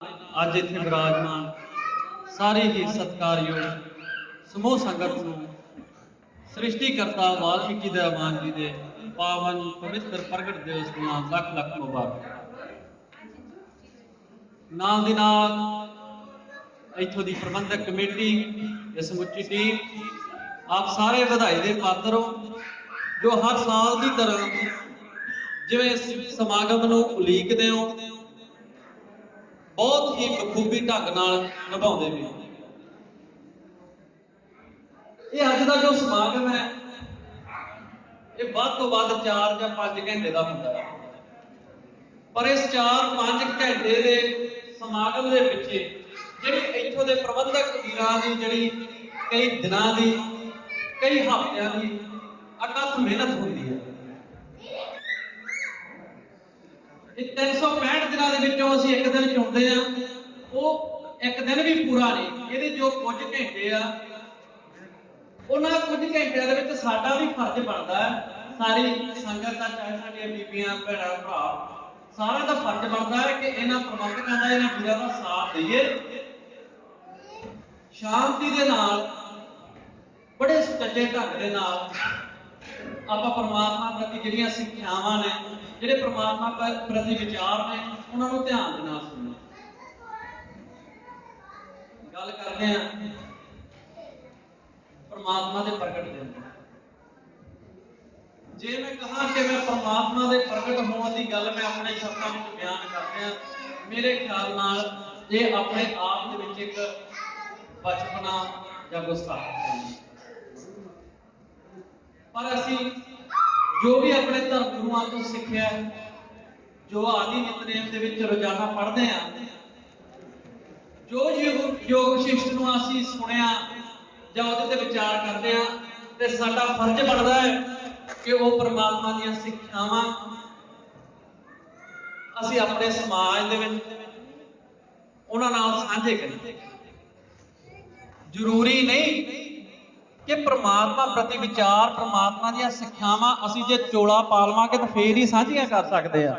ਅੱਜ ਇੱਥੇ ਵਿਰਾਜਮਾਨ ਸਾਰੇ ਹੀ ਸਤਿਕਾਰਯੋਗ ਸਮੂਹ ਸੰਗਤ ਨੂੰ ਸ੍ਰਿਸ਼ਟੀ ਕਰਤਾ ਵਾਲਮੀਕੀ ਦੇ ਜੀ ਦੇ ਪਾਵਨ ਪਵਿੱਤਰ ਪ੍ਰਗਟ ਦਿਵਸ ਦੀਆਂ ਲੱਖ ਲੱਖ ਮੁਬਾਰਕ। ਨਾਲ ਦੀ ਨਾਲ ਇੱਥੋਂ ਦੀ ਪ੍ਰਬੰਧਕ ਕਮੇਟੀ ਇਹ ਸਮੁੱਚੀ ਟੀਮ, ਆਪ ਸਾਰੇ ਵਧਾਈ ਦੇ ਪਾਤਰ ਹੋ ਜੋ ਹਰ ਸਾਲ ਦੀ ਤਰ੍ਹਾਂ ਜਿਵੇਂ ਸਮਾਗਮ ਨੂੰ ਉਲੀਕਦੇ ਹੋ ਬਹੁਤ ਹੀ ਬਖੂਬੀ ਢੰਗ ਨਾਲ ਨਿਭਾਉਂਦੇ ਵੀ ਹੋ ਇਹ ਅੱਜ ਦਾ ਜੋ ਸਮਾਗਮ ਹੈ, ਇਹ ਵੱਧ ਤੋਂ ਵੱਧ 4 ਜਾਂ 5 ਘੰਟੇ ਦਾ ਹੁੰਦਾ ਹੈ। ਪਰ ਇਸ 4-5 ਘੰਟੇ ਦੇ ਸਮਾਗਮ ਦੇ ਪਿੱਛੇ ਜਿਹੜੀ ਇੱਥੋਂ ਦੇ ਪ੍ਰਬੰਧਕ ਵੀਰਾਂ ਦੀ, ਜਿਹੜੀ ਕਈ ਦਿਨਾਂ ਦੀ, ਕਈ ਹਫ਼ਤਿਆਂ ਦੀ ਅਕਥ ਮਿਹਨਤ ਹੁੰਦੀ ਹੈ ਇਹ 365 ਦਿਨਾਂ ਦੇ ਵਿੱਚੋਂ ਅਸੀਂ ਇੱਕ ਦਿਨ ਚੁਣਦੇ ਆ ਉਹ ਇੱਕ ਦਿਨ ਵੀ ਪੂਰਾ ਨਹੀਂ। ਇਹਦੇ ਜੋ ਕੁਝ ਘੰਟੇ ਆ, ਉਹਨਾਂ ਕੁਝ ਘੰਟਿਆਂ ਦੇ ਵਿੱਚ ਸਾਡਾ ਵੀ ਫਰਜ਼ ਬਣਦਾ ਹੈ। ਸਾਰੀ ਸੰਗਤ ਦਾ, ਚਾਹੇ ਸਾਡੀਆਂ ਬੀਬੀਆਂ, ਭੈਣਾਂ, ਭਰਾ, ਸਾਰਿਆਂ ਦਾ ਫਰਜ਼ ਬਣਦਾ ਹੈ ਕਿ ਇਹਨਾਂ ਪ੍ਰਬੰਧਕਾਂ ਦਾ, ਇਹਨਾਂ ਵੀਰਾਂ ਦਾ ਸਾਥ ਦਈਏ। ਸ਼ਾਂਤੀ ਦੇ ਨਾਲ, ਬੜੇ ਸੁਚੱਜੇ ਢੰਗ ਦੇ ਨਾਲ ਆਪਾਂ ਪਰਮਾਤਮਾ ਪ੍ਰਤੀ ਜਿਹੜੀਆਂ ਸਿੱਖਿਆਵਾਂ ਨੇ ਜਿਹੜੇ ਪਰਮਾਤਮਾ ਪ੍ਰਤੀ ਵਿਚਾਰ ਨੇ, ਉਹਨਾਂ ਨੂੰ ਧਿਆਨ ਦੇ ਨਾਲ ਸੁਣੋ। ਗੱਲ ਕਰਦੇ ਆ ਪਰਮਾਤਮਾ ਦੇ ਪ੍ਰਗਟ ਦੇ ਅੰਦਰ। ਜੇ ਮੈਂ ਕਹਾਂ ਕਿ ਮੈਂ ਪਰਮਾਤਮਾ ਦੇ ਪ੍ਰਗਟ ਹੋਣ ਦੀ ਗੱਲ ਮੈਂ ਆਪਣੇ ਸ਼ਬਦਾਂ ਵਿੱਚ ਬਿਆਨ ਕਰਦਿਆਂ ਮੇਰੇ ਖਿਆਲ ਨਾਲ ਇਹ ਆਪਣੇ ਆਪ ਦੇ ਵਿੱਚ ਇੱਕ ਬਚਪਨਾ ਜਾਂ ਗੁਸਤਾਖੀ ਪਰ ਅਸੀਂ ਜੋ ਵੀ ਆਪਣੇ ਧਰਮ ਗੁਰੂਆਂ ਤੋਂ ਸਿੱਖਿਆ ਜੋ ਆਦਿ ਨਿਤਨੇਮ ਦੇ ਵਿੱਚ ਰੋਜ਼ਾਨਾ ਪੜ੍ਹਦੇ ਆ, ਜੋ ਯੋਗ ਯੋਗ ਨੂੰ ਅਸੀਂ ਸੁਣਿਆ ਜਾਂ ਉਹਦੇ ਤੇ ਵਿਚਾਰ ਕਰਦੇ ਆ, ਤੇ ਸਾਡਾ ਫਰਜ਼ ਬਣਦਾ ਹੈ ਕਿ ਉਹ ਪਰਮਾਤਮਾ ਦੀਆਂ ਸਿੱਖਿਆਵਾਂ ਅਸੀਂ ਆਪਣੇ ਸਮਾਜ ਦੇ ਵਿੱਚ ਉਹਨਾਂ ਨਾਲ ਸਾਂਝੇ ਕਰੀਏ। ਜ਼ਰੂਰੀ ਨਹੀਂ ਕਿ ਪ੍ਰਮਾਤਮਾ ਪ੍ਰਤੀ ਵਿਚਾਰ, ਪ੍ਰਮਾਤਮਾ ਦੀਆਂ ਸਿੱਖਿਆਵਾਂ ਅਸੀਂ ਜੇ ਚੋਲਾ ਪਾ ਲਵਾਂਗੇ ਤਾਂ ਫੇਰ ਹੀ ਸਾਂਝੀਆਂ ਕਰ ਸਕਦੇ ਆ।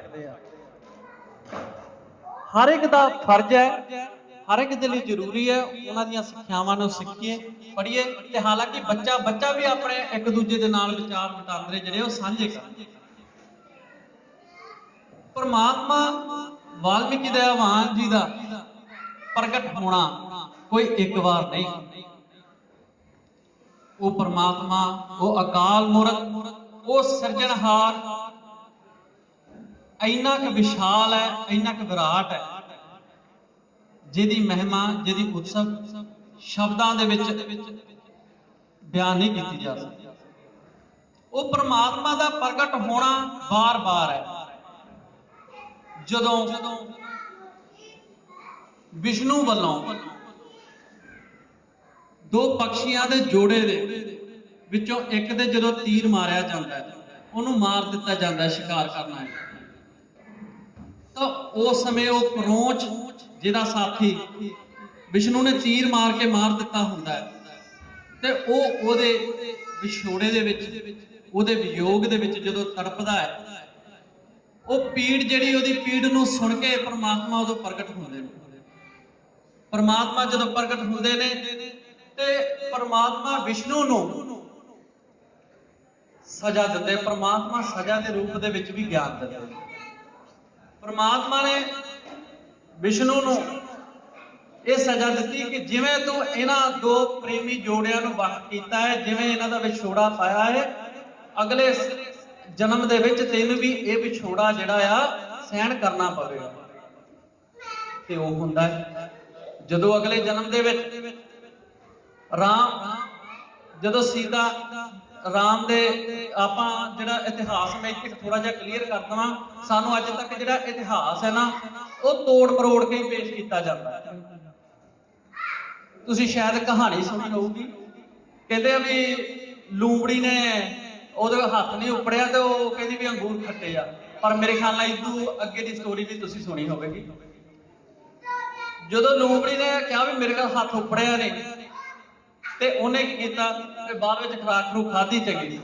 ਹਰ ਇੱਕ ਦਾ ਫਰਜ਼ ਹੈ, ਹਰ ਇੱਕ ਦੇ ਲਈ ਜ਼ਰੂਰੀ ਹੈ ਉਹਨਾਂ ਦੀਆਂ ਸਿੱਖਿਆਵਾਂ ਨੂੰ ਸਿੱਖੀਏ, ਪੜ੍ਹੀਏ ਤੇ ਹਾਲਾਂਕਿ ਬੱਚਾ ਬੱਚਾ ਵੀ ਆਪਣੇ ਇੱਕ ਦੂਜੇ ਦੇ ਨਾਲ ਵਿਚਾਰ ਵਟਾਂਦਰੇ ਜਿਹੜੇ ਉਹ ਸਾਂਝੇ ਕਰਨ ਪਰਮਾਤਮਾ ਵਾਲਮੀਕੀ ਦੇ ਆਵਾਨ ਜੀ ਦਾ ਪ੍ਰਗਟ ਹੋਣਾ ਕੋਈ ਇੱਕ ਵਾਰ ਨਹੀਂ। ਉਹ ਪਰਮਾਤਮਾ, ਉਹ ਅਕਾਲ ਮੂਰਤ ਉਹ ਸਿਰਜਣਹਾਰ। ਇੰਨਾ ਕੁ ਵਿਸ਼ਾਲ ਹੈ, ਇੰਨਾ ਕੁ ਵਿਰਾਟ ਹੈ। ਜਿਹਦੀ ਮਹਿਮਾ, ਜਿਹਦੀ ਉਤਸਵ ਸ਼ਬਦਾਂ ਦੇ ਵਿੱਚ ਬਿਆਨ ਨਹੀਂ ਕੀਤੀ ਜਾ ਸਕਦੀ। ਉਹ ਪਰਮਾਤਮਾ ਦਾ ਪ੍ਰਗਟ ਹੋਣਾ ਬਾਰ-ਬਾਰ ਹੈ। ਜਦੋਂ ਵਿਸ਼ਨੂੰ ਵੱਲੋਂ ਦੋ ਪਕਸ਼ੀਆਂ ਦੇ ਜੋੜੇ ਦੇ ਵਿੱਚੋਂ ਇੱਕ ਦੇ ਜਦੋਂ ਤੀਰ ਮਾਰਿਆ ਜਾਂਦਾ ਹੈ, ਉਹਨੂੰ ਮਾਰ ਦਿੱਤਾ ਜਾਂਦਾ ਹੈ, ਸ਼ਿਕਾਰ ਕਰਨਾ ਹੈ। ਤਾਂ ਉਸ ਸਮੇਂ ਉਹ ਪਰੋਚ ਜਿਹਦਾ ਸਾਥੀ ਵਿਸ਼ਨੂੰ ਨੇ ਤੀਰ ਮਾਰ ਕੇ ਮਾਰ ਦਿੱਤਾ ਹੁੰਦਾ ਹੈ ਤੇ ਉਹ ਉਹਦੇ ਵਿਛੋੜੇ ਦੇ ਵਿੱਚ, ਉਹਦੇ ਵਿਯੋਗ ਦੇ ਵਿੱਚ ਜਦੋਂ ਤੜਪਦਾ ਹੈ, ਉਹ ਪੀੜ ਜਿਹੜੀ ਉਹਦੀ ਪੀੜ ਨੂੰ ਸੁਣ ਕੇ ਪਰਮਾਤਮਾ ਉਦੋਂ ਪ੍ਰਗਟ ਹੁੰਦੇ ਨੇ। ਪਰਮਾਤਮਾ ਜਦੋਂ ਪ੍ਰਗਟ ਹੁੰਦੇ ਨੇ ਤੇ ਪਰਮਾਤਮਾ ਵਿਸ਼ਨੂੰ ਨੂੰ, ਸਜ਼ਾ ਦਿੰਦੇ ਪਰਮਾਤਮਾ ਸਜ਼ਾ ਦੇ ਰੂਪ ਦੇ ਵਿੱਚ ਵੀ ਗਿਆਨ ਦਿੰਦੇ ਪਰਮਾਤਮਾ ਨੇ ਵਿਸ਼ਨੂੰ ਨੂੰ ਇਹ ਸਜ਼ਾ ਦਿੱਤੀ ਕਿ ਜਿਵੇਂ ਤੂੰ ਇਹਨਾਂ ਦੋ ਪ੍ਰੇਮੀ ਜੋੜਿਆਂ ਨੂੰ ਵੱਖ ਕੀਤਾ ਹੈ, ਜਿਵੇਂ ਇਹਨਾਂ ਦਾ ਵਿਛੋੜਾ ਪਾਇਆ ਹੈ, ਅਗਲੇ ਜਨਮ ਦੇ ਵਿੱਚ ਤੈਨੂੰ ਵੀ ਇਹ ਵਿਛੋੜਾ ਜਿਹੜਾ ਆ, ਸਹਿਣ ਕਰਨਾ ਪਵੇਗਾ। ਤੇ ਉਹ ਹੁੰਦਾ ਹੈ, ਜਦੋਂ ਅਗਲੇ ਜਨਮ ਦੇ ਵਿੱਚ ਰਾਮ, ਜਦੋਂ ਸੀਤਾ ਰਾਮ ਦੇ ਆਪਾਂ ਜਿਹੜਾ ਇਤਿਹਾਸ ਮੈਂ ਇੱਕ ਥੋੜਾ ਜਿਹਾ ਕਲੀਅਰ ਕਰ ਦਵਾਂ, ਸਾਨੂੰ ਅੱਜ ਤੱਕ ਜਿਹੜਾ ਇਤਿਹਾਸ ਹੈ ਨਾ, ਉਹ ਤੋੜ ਮਰੋੜ ਕੇ ਪੇਸ਼ ਕੀਤਾ ਜਾਂਦਾ ਹੈ। ਤੁਸੀਂ ਸ਼ਾਇਦ ਕਹਾਣੀ ਸੁਣੀ ਹੋਊਗੀ। ਕਹਿੰਦੇ ਆ ਵੀ ਲੂੰਬੜੀ ਨੇ ਉਹਦੇ ਹੱਥ ਨਹੀਂ ਉੱਪੜਿਆ ਤੇ ਉਹ ਕਹਿੰਦੀ ਵੀ ਅੰਗੂਰ ਖੱਟੇ ਆ। ਪਰ ਮੇਰੇ ਖਿਆਲ ਨਾਲ ਇਦੋਂ ਅੱਗੇ ਦੀ ਸਟੋਰੀ ਵੀ ਤੁਸੀਂ ਸੁਣੀ ਹੋਵੇਗੀ। ਜਦੋਂ ਲੂੰਬੜੀ ਨੇ ਕਿਹਾ ਵੀ ਮੇਰੇ ਕੋਲ ਹੱਥ ਉੱਪੜਿਆ ਨੇ ਤੇ ਉਹਨੇ ਕੀ ਕੀਤਾ? ਤੇ ਬਾਅਦ ਵਿੱਚ ਖਰਾਕ ਨੂੰ ਖਾਧੀ ਚੰਗੀ।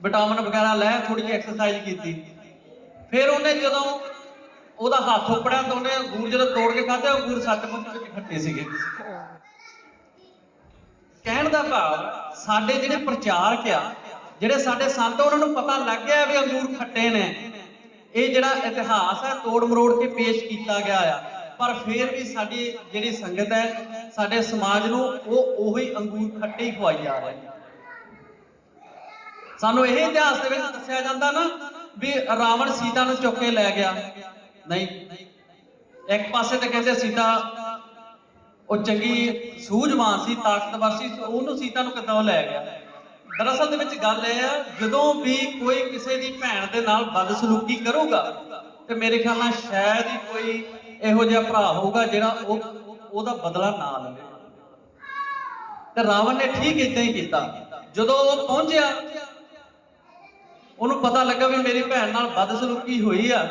ਵਿਟਾਮਿਨ ਵਗੈਰਾ ਲੈ ਥੋੜੀ ਜਿਹੀ ਐਕਸਰਸਾਈਜ਼ ਕੀਤੀ। ਫਿਰ ਉਹਨੇ ਜਦੋਂ ਉਹਦਾ ਹੱਥ ਉੱਪੜਿਆ ਤਾਂ ਉਹਨੇ ਅੰਗੂਰ ਜਦੋਂ ਤੋੜ ਕੇ ਖਾਧੇ ਉਹ ਅੰਗੂਰ ਸੱਚਮੁੱਚ ਵਿੱਚ ਖੱਟੇ ਸੀਗੇ। ਕਹਿਣ ਦਾ ਭਾਵ, ਸਾਡੇ ਜਿਹੜੇ ਪ੍ਰਚਾਰਕ ਆ, ਜਿਹੜੇ ਸਾਡੇ ਸੰਤ, ਉਹਨਾਂ ਨੂੰ ਪਤਾ ਲੱਗ ਗਿਆ ਵੀ ਅੰਗੂਰ ਖੱਟੇ ਨੇ। ਇਹ ਜਿਹੜਾ ਇਤਿਹਾਸ ਹੈ ਤੋੜ ਮਰੋੜ ਕੇ ਪੇਸ਼ ਕੀਤਾ ਗਿਆ ਆ। ਪਰ ਫਿਰ ਵੀ ਸਾਡੀ ਜਿਹੜੀ ਸੰਗਤ ਹੈ, ਸਾਡੇ ਸਮਾਜ ਨੂੰ ਉਹ ਉਹੀ ਅੰਗੂਰ ਖੱਟੇ ਹੀ ਖਵਾਈ ਜਾ ਰਹੇ ਸਾਨੂੰ ਇਹ ਇਤਿਹਾਸ ਦੇ ਵਿੱਚ ਦੱਸਿਆ ਜਾਂਦਾ ਨਾ ਵੀ ਰਾਵਣ ਸੀਤਾ ਨੂੰ ਚੁੱਕ ਕੇ ਲੈ ਗਿਆ। ਨਹੀਂ। ਇੱਕ ਪਾਸੇ ਤੇ ਕਹਿੰਦੇ ਸੀਤਾ ਉਹ ਚੰਗੀ, ਸੂਝਵਾਨ ਸੀ, ਤਾਕਤਵਰ ਸੀ, ਉਹਨੂੰ ਸੀਤਾ ਨੂੰ ਕਿੱਦਾਂ ਉਹ ਲੈ ਗਿਆ। ਦਰਅਸਲ ਦੇ ਵਿੱਚ ਗੱਲ ਇਹ ਆ, ਜਦੋਂ ਵੀ ਕੋਈ ਕਿਸੇ ਦੀ ਭੈਣ ਦੇ ਨਾਲ ਬਦਸਲੂਕੀ ਕਰੂਗਾ, ਤੇ ਮੇਰੇ ਖਿਆਲ ਨਾਲ ਸ਼ਾਇਦ ਹੀ ਕੋਈ ਇਹੋ ਜਿਹਾ ਭਰਾ ਹੋਊਗਾ ਜਿਹੜਾ ਉਹ ਉਹਦਾ ਬਦਲਾ ਨਾ ਲਵੇ। ਤੇ ਰਾਵਣ ਨੇ ਠੀਕ ਇਦਾਂ ਹੀ ਕੀਤਾ। ਜਦੋਂ ਉਹ ਪਹੁੰਚਿਆ, ਉਹਨੂੰ ਪਤਾ ਲੱਗਾ ਵੀ ਮੇਰੀ ਭੈਣ ਨਾਲ ਬਦਸਲੂਕੀ ਹੋਈ ਆ।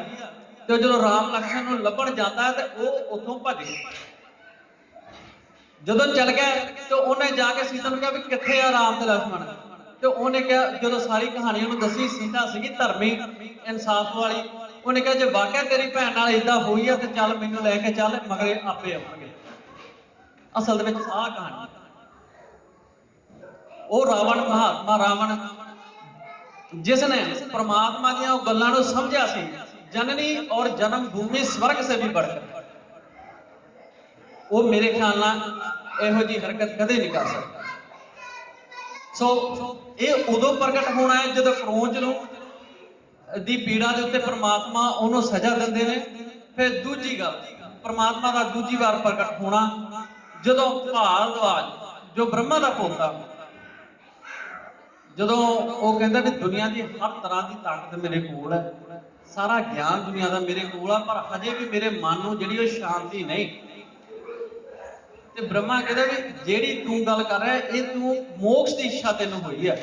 ਤੇ ਜਦੋਂ ਰਾਮ ਲਕਸ਼ਮਣ ਨੂੰ ਲੱਭਣ ਜਾਂਦਾ ਤੇ ਉਹ ਉੱਥੋਂ ਭੱਜ ਗਿਆ। ਜਦੋਂ ਚੱਲ ਗਿਆ ਤੇ ਉਹਨੇ ਜਾ ਕੇ ਸੀਤਾ ਨੂੰ ਕਿਹਾ ਵੀ ਕਿੱਥੇ ਆ ਰਾਮ ਤੇ ਲਕਸ਼ਮਣ? ਤੇ ਉਹਨੇ ਕਿਹਾ, ਜਦੋਂ ਸਾਰੀ ਕਹਾਣੀ ਉਹਨੂੰ ਦੱਸੀ, ਸੀਤਾ ਸੀਗੀ ਧਰਮੀ, ਇਨਸਾਫ ਵਾਲੀ। ਉਹਨੇ ਕਿਹਾ, ਜੇ ਵਾਕਿਆ ਤੇਰੀ ਭੈਣ ਨਾਲ ਇਦਾਂ ਹੋਈ ਆ ਤੇ ਚੱਲ ਮੈਨੂੰ ਲੈ ਕੇ ਚੱਲ, ਮਗਰੇ ਆਪੇ ਆਉਣਗੇ ਅਸਲ ਦੇ ਵਿੱਚ ਆਹ ਕਹਾਣੀ ਉਹ ਰਾਵਣ ਮਹਾਤਮਾ ਰਾਵਣ ਜਿਸ ਨੇ ਪ੍ਰਮਾਤਮਾ ਦੀਆਂ ਉਹ ਗੱਲਾਂ ਨੂੰ ਸਮਝਿਆ ਸੀ, ਜਨਨੀ ਔਰ ਜਨਮ ਭੂਮੀ ਸਵਰਗ ਸੇ ਵੀ ਬੜਕਰ ਉਹ ਮੇਰੇ ਖਿਆਲ ਨਾਲ ਇਹੋ ਜੀ ਹਰਕਤ ਕਦੇ ਨਹੀਂ ਕਰ ਸਕਦਾ। ਸੋ ਇਹ ਉਦੋਂ ਪ੍ਰਗਟ ਹੋਣਾ ਹੈ ਜਦੋਂ ਕਰੋਂਚ ਨੂੰ ਦੀ ਪੀੜਾ ਦੇ ਉੱਤੇ ਪ੍ਰਮਾਤਮਾ ਉਹਨੂੰ ਸਜ਼ਾ ਦਿੰਦੇ ਨੇ। ਫਿਰ ਦੂਜੀ ਗੱਲ, ਪ੍ਰਮਾਤਮਾ ਦਾ ਦੂਜੀ ਵਾਰ ਪ੍ਰਗਟ ਹੋਣਾ, ਜਦੋਂ ਭਾਰਦਵਾਜ ਜੋ ਬ੍ਰਹਮਾ ਦਾ ਪੋਤਾ ਜਦੋਂ ਉਹ ਕਹਿੰਦਾ ਵੀ ਦੁਨੀਆ ਦੀ ਹਰ ਤਰ੍ਹਾਂ ਦੀ ਤਾਕਤ ਮੇਰੇ ਕੋਲ ਹੈ, ਸਾਰਾ ਗਿਆਨ ਦੁਨੀਆ ਦਾ ਮੇਰੇ ਕੋਲ ਆ, ਪਰ ਹਜੇ ਵੀ ਮੇਰੇ ਮਨ ਨੂੰ ਜਿਹੜੀ ਉਹ ਸ਼ਾਂਤੀ ਨਹੀਂ। ਤੇ ਬ੍ਰਹਮਾ ਕਹਿੰਦਾ ਵੀ ਜਿਹੜੀ ਤੂੰ ਗੱਲ ਕਰ ਰਿਹਾ, ਇਹ ਤੂੰ ਮੋਕਸ਼ ਦੀ ਇੱਛਾ ਤੈਨੂੰ ਹੋਈ ਹੈ।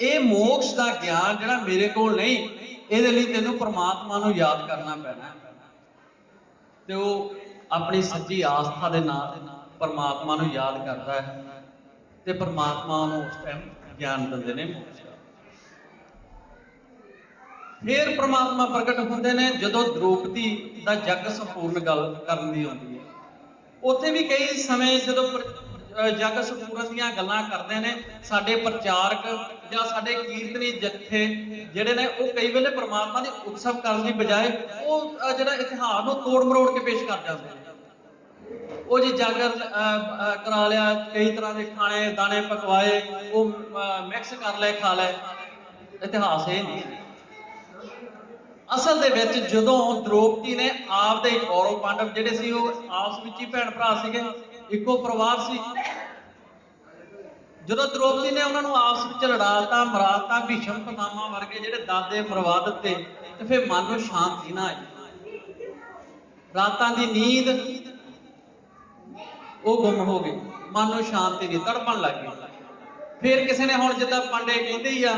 ਇਹ ਮੋਕਸ਼ ਦਾ ਗਿਆਨ ਜਿਹੜਾ ਮੇਰੇ ਕੋਲ ਨਹੀਂ, ਇਹਦੇ ਲਈ ਤੈਨੂੰ ਪ੍ਰਮਾਤਮਾ ਨੂੰ ਯਾਦ ਕਰਨਾ ਪੈਣਾ। ਤੇ ਉਹ ਆਪਣੀ ਸੱਚੀ ਆਸਥਾ ਦੇ ਨਾਲ ਪਰਮਾਤਮਾ ਨੂੰ ਯਾਦ ਕਰਦਾ ਹੈ ਤੇ ਪਰਮਾਤਮਾ ਨੂੰ ਉਸ ਟਾਈਮ ਗਿਆਨ ਦਿੰਦੇ ਨੇ ਮੋਕਸ਼ ਫਿਰ ਪ੍ਰਮਾਤਮਾ ਪ੍ਰਗਟ ਹੁੰਦੇ ਨੇ, ਜਦੋਂ ਦ੍ਰੋਪਦੀ ਦਾ ਜੱਗ ਸੰਪੂਰਨ ਗੱਲ ਕਰਨ ਦੀ ਆਉਂਦੀ ਹੈ। ਉੱਥੇ ਵੀ ਕਈ ਸਮੇਂ ਜਦੋਂ ਜੱਗ ਸੰਪੂਰਨ ਦੀਆਂ ਗੱਲਾਂ ਕਰਦੇ ਨੇ, ਸਾਡੇ ਪ੍ਰਚਾਰਕ ਜਾਂ ਸਾਡੇ ਕੀਰਤਨੀ ਜੱਥੇ ਜਿਹੜੇ ਨੇ ਉਹ ਕਈ ਵੇਲੇ ਪ੍ਰਮਾਤਮਾ ਦੇ ਉਤਸਵ ਕਰਨ ਦੀ ਬਜਾਏ ਉਹ ਜਿਹੜਾ ਇਤਿਹਾਸ ਨੂੰ ਤੋੜ ਮਰੋੜ ਕੇ ਪੇਸ਼ ਕਰ ਜਾਂਦੇ ਨੇ। ਉਹ ਜੀ ਜਾਗਰ ਕਰਾ ਲਿਆ, ਕਈ ਤਰ੍ਹਾਂ ਦੇ ਖਾਣੇ, ਦਾਣੇ ਪਕਵਾਏ, ਉਹ ਮਿਕਸ ਕਰ ਲੈ ਖਾ ਲੈ ਇਤਿਹਾਸ ਇਹ ਨਹੀਂ ਅਸਲ ਦੇ ਵਿੱਚ ਜਦੋਂ ਦ੍ਰੋਪਦੀ ਨੇ ਆਪ ਦੇ ਕੌਰਵ ਪਾਂਡਵ ਜਿਹੜੇ ਸੀ, ਉਹ ਆਪਸ ਵਿੱਚ ਹੀ ਭੈਣ ਭਰਾ ਸੀਗੇ। ਇੱਕੋ ਪਰਿਵਾਰ ਸੀ। ਜਦੋਂ ਦ੍ਰੋਪਦੀ ਨੇ ਉਹਨਾਂ ਨੂੰ ਆਪਸ ਵਿੱਚ ਲੜਾਤਾ ਮਰਾਤਾ ਭੀਸ਼ਮ ਪਿਤਾਮਾ ਵਰਗੇ ਜਿਹੜੇ ਦਾਦੇ ਮਰਵਾ ਦਿੱਤੇ, ਤੇ ਫਿਰ ਮਨ ਨੂੰ ਸ਼ਾਂਤੀ ਨਾ ਆਈ। ਰਾਤਾਂ ਦੀ ਨੀਂਦ, ਉਹ ਗੁੰਮ ਹੋ ਗਈ। ਮਨ ਨੂੰ ਸ਼ਾਂਤੀ ਨਹੀਂ ਤੜਪਣ ਲੱਗ ਗਈ। ਫਿਰ ਕਿਸੇ ਨੇ ਹੁਣ ਜਿੱਦਾਂ ਪਾਂਡੇ ਕਹਿੰਦੇ ਹੀ ਆ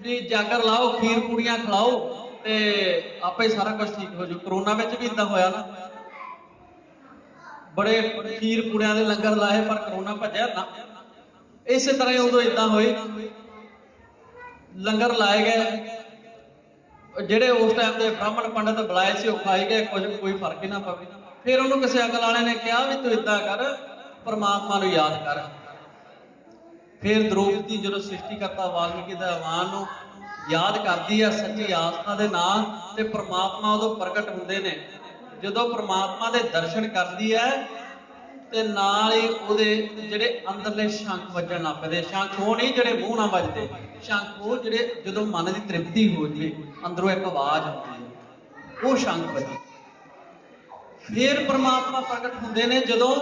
ਵੀ ਜਾਗਰ ਲਾਓ, ਖੀਰ ਪੂੜੀਆਂ ਖਿਲਾਓ ਤੇ ਆਪੇ ਸਾਰਾ ਕੁਝ ਠੀਕ ਹੋ ਜੂ ਕਰੋਨਾ ਵਿੱਚ ਵੀ ਇਦਾਂ ਹੋਇਆ ਨਾ। ਬੜੇ ਖੀਰ ਪੂੜਿਆਂ ਦੇ ਲੰਗਰ ਲਾਏ ਪਰ ਕਰੋਨਾ ਭੱਜਿਆ ਨਾ। ਇਸੇ ਤਰ੍ਹਾਂ ਹੀ ਉਦੋਂ ਇਦਾਂ ਹੋਈ। ਲੰਗਰ ਲਾਏ ਗਏ। ਜਿਹੜੇ ਉਸ ਟਾਈਮ ਦੇ ਬ੍ਰਾਹਮਣ ਪੰਡਤ ਬੁਲਾਏ ਸੀ, ਉਹ ਖਾਈ ਗਏ ਕੁਝ ਕੋਈ ਫ਼ਰਕ ਹੀ ਨਾ ਪਵੇ। ਫਿਰ ਉਹਨੂੰ ਕਿਸੇ ਅਕਲ ਵਾਲੇ ਨੇ ਕਿਹਾ ਵੀ ਤੂੰ ਇਦਾਂ ਕਰ, ਪਰਮਾਤਮਾ ਨੂੰ ਯਾਦ ਕਰ। ਫਿਰ ਦ੍ਰੋਪਦੀ ਜਦੋਂ ਸ੍ਰਿਸ਼ਟੀਕਰਤਾ ਵਾਲਮੀਕੀ ਦਾ ਆਵਾਨ ਨੂੰ ਯਾਦ ਕਰਦੀ ਹੈ ਸੱਚੀ ਆਸਥਾ ਦੇ ਨਾਂ ਤੇ ਪ੍ਰਮਾਤਮਾ ਉਦੋਂ ਪ੍ਰਗਟ ਹੁੰਦੇ ਨੇ। ਜਦੋਂ ਪ੍ਰਮਾਤਮਾ ਦੇ ਦਰਸ਼ਨ ਕਰਦੀ ਹੈ ਤੇ ਨਾਲ ਹੀ ਉਹਦੇ ਜਿਹੜੇ ਅੰਦਰਲੇ ਸ਼ੰਖ ਵੱਜਣ ਲੱਗ ਪਏ ਸ਼ੰਖ ਉਹ ਨਹੀਂ ਜਿਹੜੇ ਮੂੰਹ ਨਾਲ ਵੱਜਦੇ। ਸ਼ੰਖ ਉਹ ਜਿਹੜੇ ਜਦੋਂ ਮਨ ਦੀ ਤ੍ਰਿਪਤੀ ਹੋ ਜਵੇ ਅੰਦਰੋਂ ਇੱਕ ਆਵਾਜ਼ ਆਉਂਦੀ ਹੈ। ਉਹ ਸ਼ੰਖ ਵੱਜੇ। ਫਿਰ ਪ੍ਰਮਾਤਮਾ ਪ੍ਰਗਟ ਹੁੰਦੇ ਨੇ ਜਦੋਂ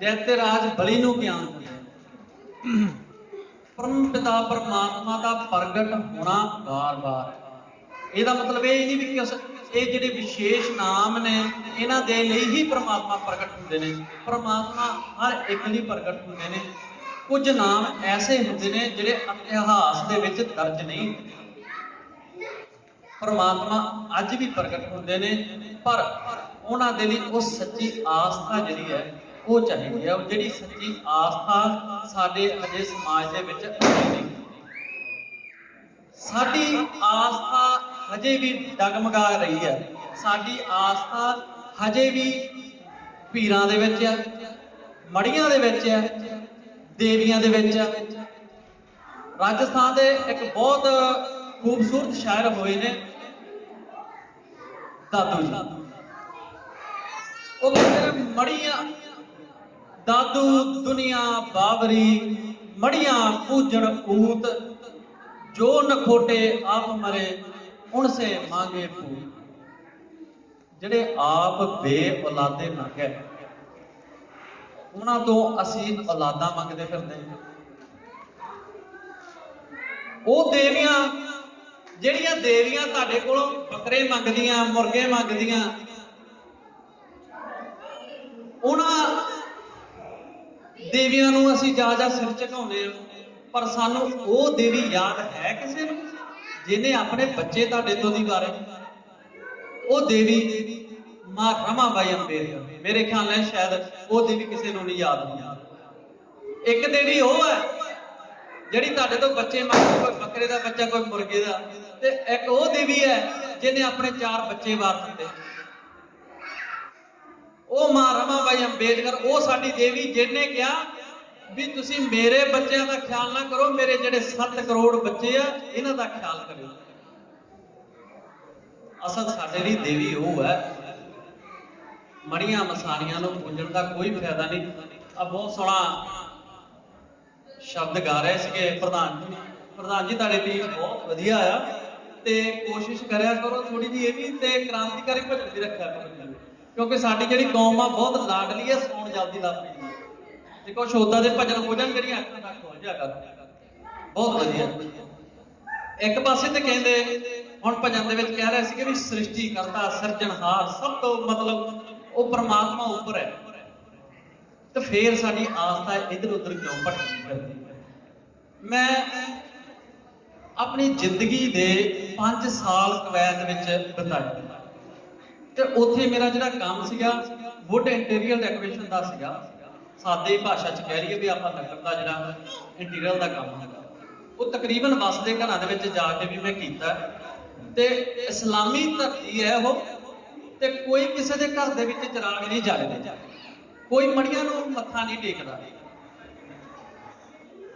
ਦੈਤੇ ਰਾਜ ਬਲੀ ਨੂੰ ਗਿਆਨ ਹੁੰਦਾ ਪਰਮ ਪਿਤਾ ਪਰਮਾਤਮਾ ਦਾ ਪ੍ਰਗਟ ਹੋਣਾ ਬਾਰ-ਬਾਰ ਇਹਦਾ ਮਤਲਬ ਇਹ ਨਹੀਂ ਵੀ ਕਿ ਉਸ- ਇਹ ਜਿਹੜੇ ਵਿਸ਼ੇਸ਼ ਨਾਮ ਨੇ, ਇਹਨਾਂ ਦੇ ਲਈ ਹੀ ਪਰਮਾਤਮਾ ਪ੍ਰਗਟ ਹੁੰਦੇ ਨੇ। ਪਰਮਾਤਮਾ ਹਰ ਇੱਕ ਲਈ ਪ੍ਰਗਟ ਹੁੰਦੇ ਨੇ। ਕੁਝ ਨਾਮ ਐਸੇ ਹੁੰਦੇ ਨੇ ਜਿਹੜੇ ਇਤਿਹਾਸ ਦੇ ਵਿੱਚ ਦਰਜ ਨਹੀਂ ਪਰਮਾਤਮਾ ਅੱਜ ਵੀ ਪ੍ਰਗਟ ਹੁੰਦੇ ਨੇ, ਪਰ ਉਹਨਾਂ ਦੇ ਲਈ ਉਹ ਸੱਚੀ ਆਸਥਾ ਜਿਹੜੀ ਹੈ, ਉਹ ਚਾਹੀਦੀ ਹੈ। ਜਿਹੜੀ ਸੱਚੀ ਆਸਥਾ ਸਾਡੇ ਅਜੇ ਸਮਾਜ ਦੇ ਵਿੱਚ ਨਹੀਂ। ਸਾਡੀ ਆਸਥਾ ਹਜੇ ਵੀ ਡਗਮਗਾ ਰਹੀ ਹੈ। ਸਾਡੀ ਆਸਥਾ ਹਜੇ ਵੀ ਪੀਰਾਂ ਦੇ ਵਿੱਚ ਹੈ, ਮੜੀਆਂ ਦੇ ਵਿੱਚ ਹੈ, ਦੇਵੀਆਂ ਦੇ ਵਿੱਚ ਹੈ। ਰਾਜਸਥਾਨ ਦੇ ਇੱਕ ਬਹੁਤ ਖੂਬਸੂਰਤ ਸ਼ਾਇਰ ਹੋਏ ਨੇ ਦਾਦੂ ਜੀ। ਉਹ ਕਹਿੰਦੇ ਮੜੀਆਂ, ਦਾਦੂ, ਦੁਨੀਆ ਬਾਬਰੀ, ਮੜੀਆਂ ਪੂਜਣ ਊਤ, ਜੋ ਨਖੋਟੇ ਆਪ ਮਰੇ ਉਨ ਸੇ ਮੰਗੇ ਜਿਹੜੇ ਆਪ ਬੇ ਔਲਾਦੇ ਮਰ ਉਹਨਾਂ ਤੋਂ ਅਸੀਂ ਔਲਾਦਾਂ ਮੰਗਦੇ ਫਿਰਦੇ ਹਾਂ। ਉਹ ਦੇਵੀਆਂ, ਜਿਹੜੀਆਂ ਦੇਵੀਆਂ ਤੁਹਾਡੇ ਕੋਲੋਂ ਬੱਕਰੇ ਮੰਗਦੀਆਂ, ਮੁਰਗੇ ਮੰਗਦੀਆਂ, ਉਹਨਾਂ ਦੇਵੀਆਂ ਨੂੰ ਅਸੀਂ ਜਾ ਜਾ ਸਿਰ ਝੁਕਾਉਂਦੇ ਹਾਂ। ਪਰ ਸਾਨੂੰ ਉਹ ਦੇਵੀ ਯਾਦ ਹੈ ਕਿਸੇ ਨੂੰ? ਜਿਹਨੇ ਆਪਣੇ ਬੱਚੇ ਤੁਹਾਡੇ ਤੋਂ ਦੀ ਵਾਰੇ ਉਹ ਦੇਵੀ ਮਾਂ ਰਮਾਬਾਈ ਅੰਬੇਦਕਰ, ਮੇਰੇ ਖਿਆਲ ਨਾਲ ਸ਼ਾਇਦ ਉਹ ਦੇਵੀ ਕਿਸੇ ਨੂੰ ਨਹੀਂ ਯਾਦ ਹੋਣੀ ਇੱਕ ਦੇਵੀ ਉਹ ਹੈ ਜਿਹੜੀ ਤੁਹਾਡੇ ਤੋਂ ਬੱਚੇ ਮੰਗਦੀ ਕੋਈ ਬੱਕਰੇ ਦਾ ਬੱਚਾ, ਕੋਈ ਮੁਰਗੇ ਦਾ। ਤੇ ਇੱਕ ਉਹ ਦੇਵੀ ਹੈ ਜਿਹਨੇ ਆਪਣੇ ਚਾਰ ਬੱਚੇ ਵਾਰ ਦਿੱਤੇ। ਉਹ ਮਾਂ ਰਮਾਬਾਈ ਅੰਬੇਦਕਰ, ਉਹ ਸਾਡੀ ਦੇਵੀ ਜਿਹਨੇ ਕਿਹਾ ਵੀ ਤੁਸੀਂ ਮੇਰੇ ਬੱਚਿਆਂ ਦਾ ਖਿਆਲ ਨਾ ਕਰੋ, ਮੇਰੇ ਜਿਹੜੇ 7 ਕਰੋੜ ਬੱਚੇ ਆ, ਇਹਨਾਂ ਦਾ ਖਿਆਲ ਕਰਿਓ। ਅਸਲ ਸਾਡੇ ਲਈ ਦੇਵੀ ਉਹ ਹੈ। ਮੜੀਆਂ ਮਸਾਣੀਆਂ ਨੂੰ ਪੂਜਣ ਦਾ ਕੋਈ ਫਾਇਦਾ ਨਹੀਂ। ਆ ਬਹੁਤ ਸੋਹਣਾ ਸ਼ਬਦ ਗਾ ਰਹੇ ਸੀਗੇ ਪ੍ਰਧਾਨ ਜੀ। ਪ੍ਰਧਾਨ ਜੀ, ਤੁਹਾਡੇ ਟੀਮ ਬਹੁਤ ਵਧੀਆ ਆ। ਤੇ ਕੋਸ਼ਿਸ਼ ਕਰਿਆ ਕਰੋ ਥੋੜੀ ਜਿਹੀ ਇਹ ਵੀ ਤੇ ਕ੍ਰਾਂਤੀਕਾਰੀ ਭਜਨ ਵੀ ਰੱਖਿਆ ਕਰੋ। ਕਿਉਂਕਿ ਸਾਡੀ ਜਿਹੜੀ ਕੌਮ ਆ, ਬਹੁਤ ਲਾਡਲੀ ਆ, ਸੌਣ ਜਲਦੀ ਲੱਗ ਤੇ ਕੁਛ ਓਦਾਂ ਦੇ ਭਜਨ ਹੋ ਜਾਣ, ਜਿਹੜੀਆਂ ਅੱਖਾਂ ਤੱਕ ਖੋਲ ਜਾ ਕਰ। ਬਹੁਤ ਵਧੀਆ। ਇੱਕ ਪਾਸੇ ਤੇ ਕਹਿੰਦੇ, ਹੁਣ ਭਜਨ ਦੇ ਵਿੱਚ ਕਹਿ ਰਹੇ ਸੀਗੇ ਵੀ ਸ੍ਰਿਸ਼ਟੀ ਕਰਤਾ ਸਿਰਜਣਹਾਰ ਸਭ ਤੋਂ ਮਤਲਬ ਉਹ ਪ੍ਰਮਾਤਮਾ ਉੱਪਰ ਹੈ। ਤੇ ਫੇਰ ਸਾਡੀ ਆਸਥਾ ਇੱਧਰ ਉਧਰ ਕਿਉਂ ਭਟਕਦੀ ਫਿਰਦੀ ਮੈਂ ਆਪਣੀ ਜ਼ਿੰਦਗੀ ਦੇ 5 ਸਾਲ ਕੁਵੈਤ ਵਿੱਚ ਬਿਤਾਏ ਤੇ ਉੱਥੇ ਮੇਰਾ ਜਿਹੜਾ ਕੰਮ ਸੀਗਾ ਵੁੱਡ ਇੰਟੀਰੀਅਰ ਡੈਕੋਰੇਸ਼ਨ ਦਾ ਸੀਗਾ ਸਾਦੇ ਭਾਸ਼ਾ ਚ ਕਹਿ ਲਈਏ ਵੀ ਆਪਾਂ ਲੱਕੜ ਦਾ ਜਿਹੜਾ ਇੰਟੀਰੀਅਰ ਦਾ ਕੰਮ ਹੈਗਾ। ਉਹ ਤਕਰੀਬਨ ਵਸਦੇ ਘਰਾਂ ਦੇ ਵਿੱਚ ਜਾ ਕੇ ਵੀ ਮੈਂ ਕੀਤਾ। ਤੇ ਇਸਲਾਮੀ ਧਰਤੀ ਹੈ ਉਹ, ਤੇ ਕੋਈ ਕਿਸੇ ਦੇ ਘਰ ਦੇ ਵਿੱਚ ਚਿਰਾਗ ਨਹੀਂ ਜਗਦੇ। ਕੋਈ ਮੜੀਆਂ ਨੂੰ ਮੱਥਾ ਨਹੀਂ ਟੇਕਦਾ।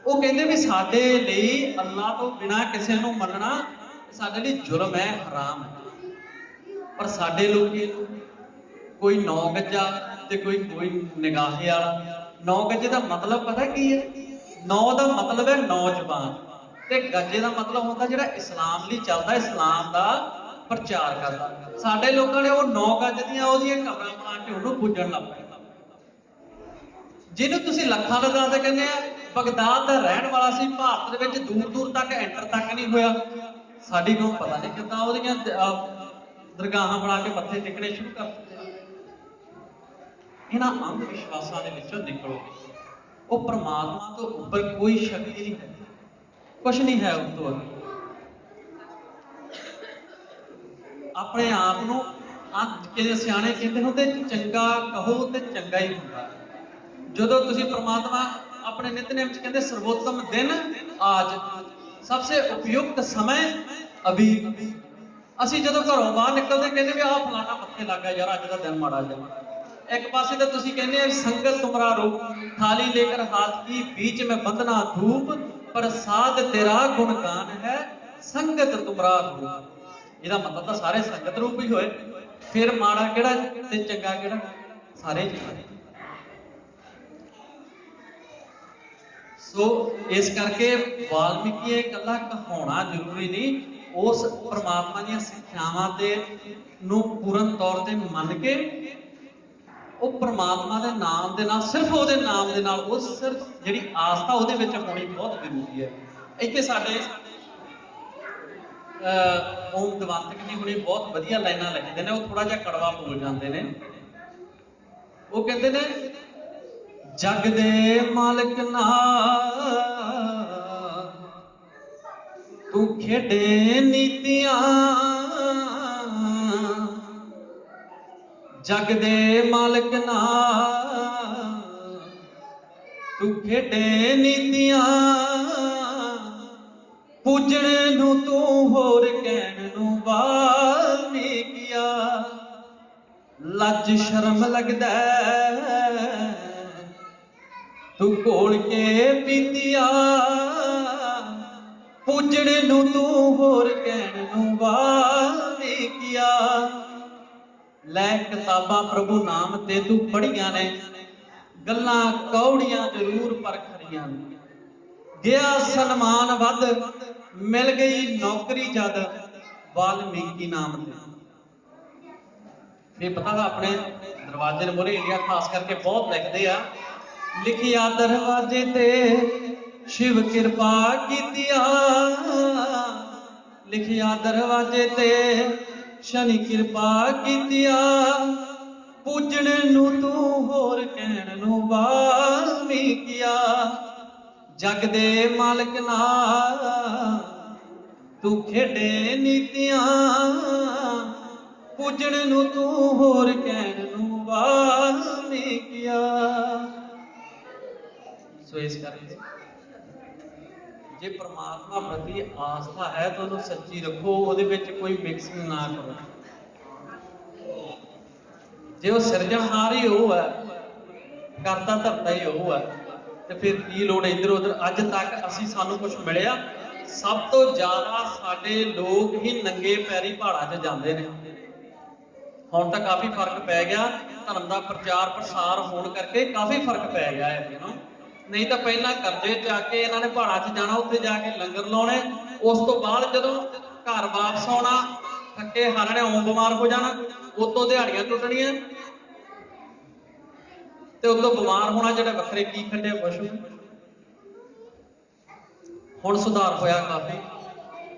ਉਹ ਕਹਿੰਦੇ ਵੀ ਸਾਡੇ ਲਈ ਅੱਲਾਹ ਤੋਂ ਬਿਨਾ ਕਿਸੇ ਨੂੰ ਮੰਨਣਾ ਸਾਡੇ ਲਈ ਜ਼ੁਲਮ ਹੈ, ਹਰਾਮ ਹੈ। ਪਰ ਸਾਡੇ ਲੋਕੀ ਕੋਈ ਨੌ ਗੱਜਾ ਤੇ ਕੋਈ ਕੋਈ ਨਿਗਾਹੇ ਵਾਲਾ। ਨੌ ਗੱਜੇ ਦਾ ਮਤਲਬ ਪਤਾ ਕੀ ਹੈ? ਨੌ ਦਾ ਮਤਲਬ ਹੈ ਨੌਜਵਾਨ। ਤੇ ਗੱਜੇ ਦਾ ਮਤਲਬ ਹੁੰਦਾ ਜਿਹੜਾ ਇਸਲਾਮ ਲਈ ਚੱਲਦਾ, ਇਸਲਾਮ ਦਾ ਪ੍ਰਚਾਰ ਕਰਦਾ। ਸਾਡੇ ਲੋਕਾਂ ਨੇ ਉਹ ਨੌ ਗੱਜ ਦੀਆਂ ਉਹਦੀਆਂ ਕਬਰਾਂ ਬਣਾ ਕੇ ਉਹਨੂੰ ਪੂਜਣ ਲੱਗ ਪਏ। ਜਿਹਨੂੰ ਤੁਸੀਂ ਲੱਖਾਂ ਦਾ ਦਾਦਾ ਕਹਿੰਦੇ ਆ, ਬਗਦਾਦ ਦਾ ਰਹਿਣ ਵਾਲਾ ਸੀ, ਭਾਰਤ ਦੇ ਵਿੱਚ ਦੂਰ ਦੂਰ ਤੱਕ ਐਂਟਰ ਤੱਕ ਨਹੀਂ ਹੋਇਆ। ਸਾਡੀ ਨੂੰ ਪਤਾ ਨਹੀਂ ਕਿੱਦਾਂ ਉਹਦੀਆਂ ਦਰਗਾਹਾਂ ਬਣਾ ਕੇ ਮੱਥੇ ਟੇਕਣੇ ਸ਼ੁਰੂ ਕਰ ਇਹਨਾਂ ਅੰਧ ਵਿਸ਼ਵਾਸਾਂ ਦੇ ਵਿੱਚੋਂ ਨਿਕਲੋ। ਉਹ ਪ੍ਰਮਾਤਮਾ ਤੋਂ ਉੱਪਰ ਕੋਈ ਸ਼ਕਤੀ ਨਹੀਂ ਹੈ। ਕੁਝ ਨਹੀਂ ਹੈ ਉਸ ਤੋਂ ਆਪਣੇ ਆਪ ਨੂੰ ਅੰਤ ਸਿਆਣੇ ਕਹਿੰਦੇ ਹੁੰਦੇ, ਚੰਗਾ ਕਹੋ ਤੇ ਚੰਗਾ ਹੀ ਹੁੰਦਾ। ਜਦੋਂ ਤੁਸੀਂ ਪ੍ਰਮਾਤਮਾ ਆਪਣੇ ਨਿਤਨੇਮ ਚ ਕਹਿੰਦੇ, ਸਰਵੋਤਮ ਦਿਨ, ਆਜ ਸਭ ਤੋਂ ਉਪਯੁਕਤ ਸਮੇਂ, ਅਭੀ। ਅਸੀਂ ਜਦੋਂ ਘਰੋਂ ਬਾਹਰ ਨਿਕਲਦੇ, ਕਹਿੰਦੇ ਵੀ ਆਹ ਫਲਾਣਾ ਮੱਥੇ ਲੱਗਾ ਯਾਰ, ਅੱਜ ਦਾ ਦਿਨ ਮਾੜਾ ਜਿਹਾ। ਇੱਕ ਪਾਸੇ ਤਾਂ ਤੁਸੀਂ ਕਹਿੰਦੇ ਆ ਸੰਗਤ ਤੁਮਰਾ ਰੂਪ ਥਾਲੀ ਲੇਕਰ ਹਾਥ ਕੀ बीच में बंधना धूप प्रसाद तेरा गुणगान है संगत तुमरा रूप ਇਹਦਾ ਮਤਲਬ ਤਾਂ ਸਾਰੇ ਸੰਗਤ ਰੂਪ ਹੀ ਹੋਏ ਫਿਰ ਮਾੜਾ ਕਿਹੜਾ ਤੇ ਚੰਗਾ ਕਿਹੜਾ ਸਾਰੇ ਚੰਗੇ ਸੋ ਇਸ ਕਰਕੇ ਵਾਲਮੀਕੀ ਇਹ ਇਕੱਲਾ ਕਹਾਉਣਾ ਜ਼ਰੂਰੀ ਨਹੀਂ ਉਸ ਪ੍ਰਮਾਤਮਾ ਦੀਆਂ ਸਿੱਖਿਆਵਾਂ ਤੇ ਨੂੰ ਪੂਰਨ ਤੌਰ ਤੇ ਮੰਨ ਕੇ ਉਹ ਪ੍ਰਮਾਤਮਾ ਦੇ ਨਾਮ ਦੇ ਨਾਲ, ਸਿਰਫ ਉਹਦੇ ਨਾਮ ਦੇ ਨਾਲ, ਉਹ ਸਿਰਫ ਜਿਹੜੀ ਆਸਥਾ ਉਹਦੇ ਵਿੱਚ ਹੋਣੀ ਬਹੁਤ ਜ਼ਰੂਰੀ ਹੈ। ਇੱਥੇ ਸਾਡੇ, ਅਹ, ਓਮ ਦਵਾਤਕ ਜੀ ਹੁਣੀ ਬਹੁਤ ਵਧੀਆ ਲਾਈਨਾਂ ਲਿਖਦੇ ਨੇ, ਉਹ ਥੋੜਾ ਜਿਹਾ ਕੜਵਾ ਬੋਲ ਜਾਂਦੇ ਨੇ। ਉਹ ਕਹਿੰਦੇ ਨੇ, ਜਗ ਦੇ ਮਾਲਕ ਨਾ, ਤੂੰ ਖੇਡੇ ਨੀਤੀਆਂ ਜਗ ਦੇ ਮਾਲਕ ਨਾ ਤੂੰ ਖੇਡੇ ਨੀਤੀਆਂ, ਪੂਜਣ ਨੂੰ ਤੂੰ ਹੋਰ ਕਹਿਣ ਨੂੰ ਵਾਲਮੀਕਿਆ ਲੱਜ ਸ਼ਰਮ ਲੱਗਦਾ ਤੂੰ ਕੋਲ ਕੇ ਪੀਤੀਆ ਪੁੱਜੜੇ ਨੂੰ ਤੂੰ ਹੋਰ ਕਹਿਣ ਨੂੰ ਵਾਲੀ ਲੈ ਕਿਤਾਬਾਂ ਪ੍ਰਭੂ ਨਾਮ ਤੇ ਤੂੰ ਪੜੀਆਂ ਨੇ, ਗੱਲਾਂ ਕੌੜੀਆਂ ਜ਼ਰੂਰ ਪਰ ਖਰੀਆਂ ਗਿਆ ਸਨਮਾਨ ਵੱਧ, ਮਿਲ ਗਈ ਨੌਕਰੀ ਜਦ, ਵਾਲਮੀਕੀ ਨਾਮ ਤੇ। ਇਹ ਪਤਾ ਆਪਣੇ ਦਰਵਾਜ਼ੇ ਦੇ ਮੂਹਰੇ ਇੰਡੀਆ ਖਾਸ ਕਰਕੇ ਬਹੁਤ ਲਿਖਦੇ ਆ, ਲਿਖਿਆ ਦਰਵਾਜ਼ੇ ਤੇ ਸ਼ਿਵ ਕਿਰਪਾ ਕੀਤੀਆ ਲਿਖਿਆ ਦਰਵਾਜ਼ੇ ਤੇ ਸ਼ਨੀ ਕਿਰਪਾ ਕੀਤੀਆ। ਪੂਜਣ ਨੂੰ ਤੂੰ ਹੋਰ ਕਹਿਣ ਨੂੰ ਵਾਲਮੀਕਿਆ ਜਗ ਦੇ ਮਾਲਕ ਨਾਲ ਤੂੰ ਖੇਡੇ ਨੀਤੀਆਂ। ਪੂਜਣ ਨੂੰ ਤੂੰ ਹੋਰ ਕਹਿਣ ਨੂੰ ਵਾਲਮੀਕਿਆ ਸੋ ਇਸ ਕਰਕੇ ਜੇ ਪ੍ਰਮਾਤਮਾ ਪ੍ਰਤੀ ਆਸਥਾ ਹੈ ਤਾਂ ਉਹਨੂੰ ਸੱਚੀ ਰੱਖੋ, ਉਹਦੇ ਵਿੱਚ ਕੋਈ ਮਿਕਸਿੰਗ ਨਾ ਕਰੋ। ਜੇ ਉਹ ਸਿਰਜਣਹਾਰ ਹੀ ਉਹ ਹੈ, ਕਰਤਾ ਧਰਤਾ ਹੀ ਉਹ ਹੈ, ਤੇ ਫਿਰ ਕੀ ਲੋੜ ਇੱਧਰ ਉੱਧਰ? ਅੱਜ ਤੱਕ ਅਸੀਂ ਸਾਨੂੰ ਕੁਝ ਮਿਲਿਆ। ਸਭ ਤੋਂ ਜ਼ਿਆਦਾ ਸਾਡੇ ਲੋਕ ਹੀ ਨੰਗੇ ਪੈਰੀ ਪਹਾੜਾਂ 'ਚ ਜਾਂਦੇ ਨੇ। ਹੁਣ ਤਾਂ ਕਾਫੀ ਫ਼ਰਕ ਪੈ ਗਿਆ। ਧਰਮ ਦਾ ਪ੍ਰਚਾਰ ਪ੍ਰਸਾਰ ਹੋਣ ਕਰਕੇ ਕਾਫੀ ਫ਼ਰਕ ਪੈ ਗਿਆ ਹੈ। you know ਨਹੀਂ ਤਾਂ ਪਹਿਲਾਂ ਕਰਜ਼ੇ ਆ ਕੇ ਇਹਨਾਂ ਨੇ ਪਹਾੜਾਂ 'ਚ ਜਾਣਾ, ਉੱਥੇ ਜਾ ਕੇ ਲੰਗਰ ਲਾਉਣੇ। ਉਸ ਤੋਂ ਬਾਅਦ ਜਦੋਂ ਘਰ ਵਾਪਸ ਆਉਣਾ, ਥੱਕੇ ਹਾਰਣੇ ਓਂ ਬਿਮਾਰ ਹੋ ਜਾਣਾ, ਉਤੋਂ ਦਿਹਾੜੀਆਂ ਟੁੱਟਣੀਆਂ। ਤੇ ਉਤੋਂ ਬਿਮਾਰ ਹੋਣਾ ਜਿਹੜੇ ਵੱਖਰੇ ਕੀ ਖੱਡੇ ਪਸ਼ੂ। ਹੁਣ ਸੁਧਾਰ ਹੋਇਆ ਕਾਫੀ।